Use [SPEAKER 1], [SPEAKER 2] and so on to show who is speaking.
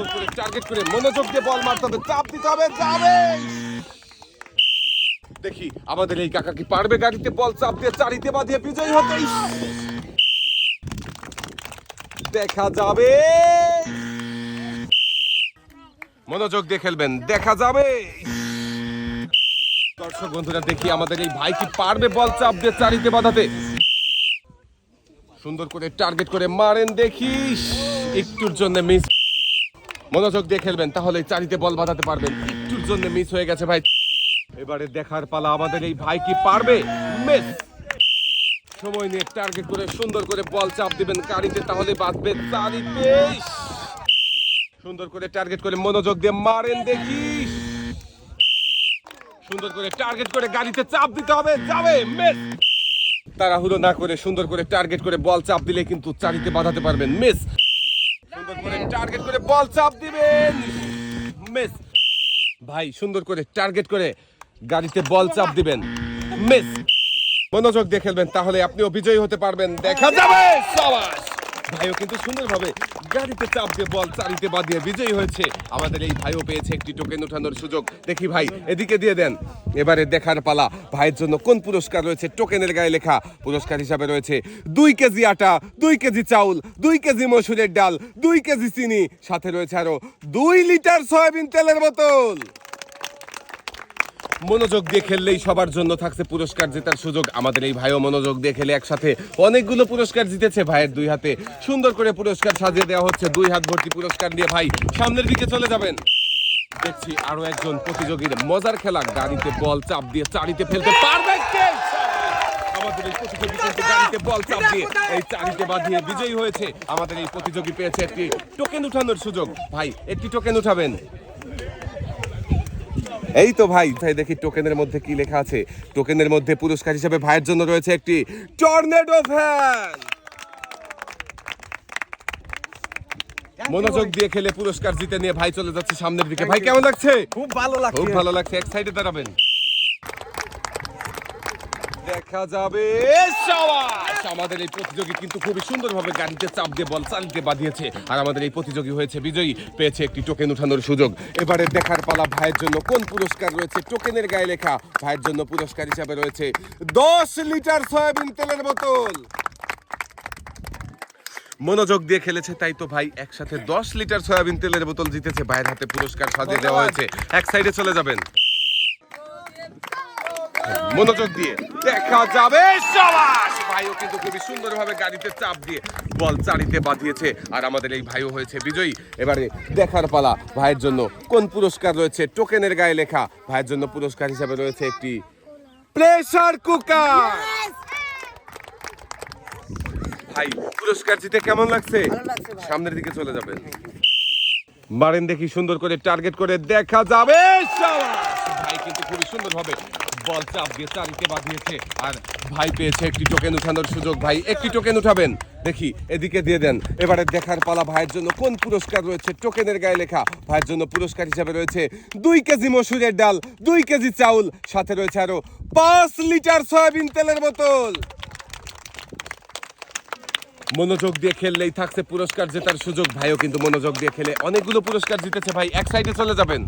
[SPEAKER 1] সুন্দর করে টার্গেট করে মনোযোগ দিয়ে বল মারতে হবে, চাপ দিতে হবে, যাবে। দেখি আমাদের এই কাকা কি পারবে গাড়িতে বল চাপ দিয়ে, চারিতে বাঁধিয়ে বিজয়ী হতে। দেখা যাবে। মনোযোগ দিয়ে খেলবেন, দেখা যাবে। দর্শক বন্ধুরা, দেখি আমাদের এই ভাই কি পারবে বল চাপ দিয়ে চারিতে বাঁধাতে। সুন্দর করে টার্গেট করে মারেন, দেখিস। একটুর জন্য মিস মনোযোগ দিয়ে খেলবেন তাহলে চারিতে বল বাঁধাতে পারবেন। একটুর জন্য মিস হয়ে গেছে ভাই। এবারে দেখার পালা আমাদের এই ভাই কি পারবে? মিস সময় নিয়ে টার্গেট করে সুন্দর করে বল চাপ দিবেন গাড়িতে, তাহলে বাঁচবে চারিতে। সুন্দর করে টার্গেট করে মনোযোগ দিয়ে মারেন দেখিস সুন্দর করে টার্গেট করে গাড়িতে চাপ দিতে হবে, যাবে মিস তাড়াহুড়ো না করে সুন্দর করে টার্গেট করে বল চাপ দিলে কিন্তু চারিতে বাঁধাতে পারবেন মিস সুন্দর করে টার্গেট করে বল চাপ দিবেন। মিস ভাই, সুন্দর করে টার্গেট করে গাড়িতে বল চাপ দিবেন। মিস মনোযোগ দিয়ে খেলবেন, তাহলে আপনিও বিজয়ী হতে পারবেন। দেখা যাবে, সাবাস। ভাইও কিন্তু সুন্দরভাবে গাড়িতে চাপ দিয়ে বল চারিতে বাঁধিয়ে বিজয়ী হয়েছে। আমাদের এই ভাইও পেয়েছে একটি টোকেন উঠানোর সুযোগ। দেখি ভাই, এদিকে দিয়ে দেন। এবারে দেখার পালা। ভাইয়ের জন্য কোন পুরস্কার রয়েছে? টোকেনের গায়ে লেখা পুরস্কার হিসাবে রয়েছে দুই কেজি আটা, দুই কেজি চাউল, দুই কেজি মসুরের ডাল, দুই কেজি চিনি। সাথে রয়েছে আরও দুই লিটার সয়াবিন তেলের বোতল। মনোযোগ দিয়ে খেললেই সবার জন্য থাকছে পুরস্কার জেতার সুযোগ। আমাদের এই ভাইও মনোযোগ দিয়ে খেলে একসাথে অনেকগুলো পুরস্কার জিতেছে ভাইয়ের দুই হাতে। সুন্দর করে পুরস্কার সাজিয়ে দেওয়া হচ্ছে, দুই হাত ভর্তি পুরস্কার নিয়ে ভাই সামনের দিকে চলে যাবেন। দেখছি আরও একজন প্রতিযোগীর মজার খেলা, গাড়িতে বল চাপ দিয়ে চারিতে ফেলতে পারবে আমাদের এই গাড়িতে বল চাপ দিয়ে এই চারিতে বিজয়ী হয়েছে। আমাদের এই প্রতিযোগী পেয়েছে একটি টোকেন উঠানোর সুযোগ। ভাই, একটি টোকেন উঠাবেন। এই তো ভাই ভাই দেখি টোকেনের মধ্যে কি লেখা আছে। টোকেনের মধ্যে পুরস্কার হিসেবে ভাইয়ের জন্য রয়েছে একটি টর্নেডো ফ্যান মনোযোগ দিয়ে খেলে পুরস্কার জিতে নিয়ে ভাই চলে যাচ্ছে সামনের দিকে। ভাই কেমন লাগছে?
[SPEAKER 2] খুব ভালো লাগছে।
[SPEAKER 1] খুব ভালো লাগছে। এক সাইডে দাঁড়াবেন। দেখা যাবে। সাবাস! আমাদের এই প্রতিযোগী কিন্তু খুবই সুন্দরভাবে গাড়িতে চাপ দিয়ে বল চালিতে বাঁধিয়েছে। আর আমাদের এই প্রতিযোগী হয়েছে বিজয়ী পেয়েছে একটি টোকেন উঠানোর সুযোগ। এবারে দেখার পালা ভাইয়ের জন্য কোন পুরস্কার রয়েছে? টোকেনের গায়ে লেখা। ভাইয়ের জন্য পুরস্কার হিসাবে রয়েছে দশ লিটার সয়াবিন তেলের বোতল। মনোযোগ দিয়ে খেলেছে তাই তো ভাই একসাথে দশ লিটার সয়াবিন তেলের বোতল জিতেছে। ভাইয়ের হাতে পুরস্কার সাজিয়ে দেওয়া হয়েছে। এক সাইডে চলে যাবেন। মনোযোগ দিয়ে। দেখা যাবে সাবাস ভাইও কিন্তু খুবই সুন্দরভাবে গাড়িতে চাপ দিয়ে বল চারিতে বাঁধিয়েছে। আর আমাদের এই ভাইও হয়েছে বিজয়ী। এবারে দেখার পালা ভাইয়ের জন্য। কোন পুরস্কার রয়েছে? টোকেনের গায়ে লেখা। ভাইয়ের জন্য পুরস্কার হিসাবে রয়েছে একটি প্রেসার কুকার। ভাই পুরস্কার জিতে কেমন লাগছে? সামনের দিকে চলে যাবেন। মারেন দেখি সুন্দর করে টার্গেট করে, দেখা যাবে! ভাই কিন্তু খুবই সুন্দরভাবে বল চাপ দিয়ে চারিতে বাঁধিয়েছে, আর ভাই পেয়েছে একটি টোকেন উঠানোর সুযোগ। ভাই, একটি টোকেন উঠাবেন। দেখি, এদিকে দিয়ে দেন। এবারে দেখার পালা ভাইয়ের জন্য কোন পুরস্কার রয়েছে? টোকেনের গায়ে লেখা। ভাইয়ের জন্য পুরস্কার হিসাবে রয়েছে দুই কেজি মসুরের ডাল, দুই কেজি চাউল, সাথে রয়েছে আরও পাঁচ লিটার সয়াবিন তেলের বোতল। মনোযোগ দিয়ে খেললেই থাকছে পুরস্কার জেতার সুযোগ। ভাইও কিন্তু মনোযোগ দিয়ে খেলে। অনেকগুলো পুরস্কার জিতেছে ভাই। এক সাইডে চলে যাবেন।